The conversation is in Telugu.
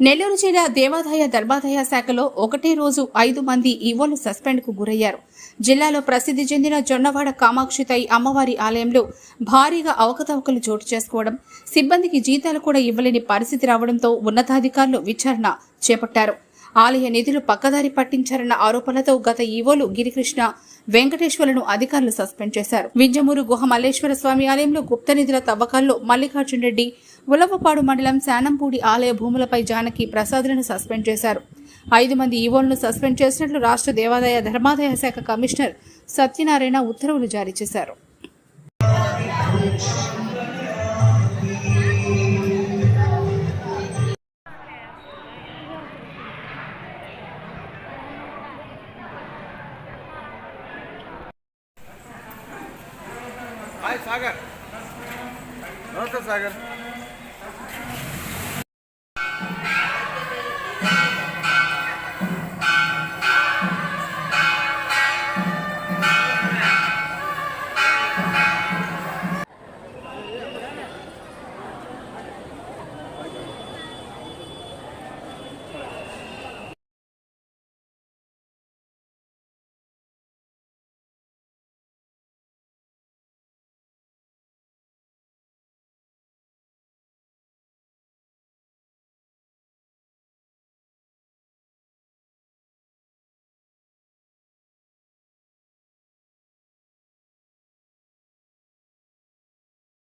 నెల్లూరు జిల్లా దేవాదాయ ధర్మాదాయ శాఖలో ఒకటే రోజు ఐదు మంది ఈవోలు సస్పెండ్కు గురయ్యారు. జిల్లాలో ప్రసిద్ధి చెందిన జొన్నవాడ కామాక్షితై అమ్మవారి ఆలయంలో భారీగా అవకతవకలు చోటు చేసుకోవడం సిబ్బందికి జీతాలు కూడా ఇవ్వలేని పరిస్థితి రావడంతో ఉన్నతాధికారులు విచారణ చేపట్టారు. ఆలయ నిధులు పక్కదారి పట్టించారన్న ఆరోపణలతో గత ఈవోలు గిరికృష్ణ వెంకటేశ్వర్లను అధికారులు సస్పెండ్ చేశారు. వింజమూరు గుహ మల్లేశ్వర స్వామి ఆలయంలో గుప్త నిధుల తవ్వకాల్లో మల్లికార్జున్ రెడ్డి ఉలవపాడు మండలం శానంపూడి ఆలయ భూములపై జానకి ప్రసాదులను సస్పెండ్ చేశారు. ఐదు మంది ఈవోలను సస్పెండ్ చేసినట్లు రాష్ట్ర దేవాదాయ ధర్మాదాయ శాఖ కమిషనర్ సత్యనారాయణ ఉత్తర్వులు జారీ చేశారు. సాగర్. సాగర్. Yeah.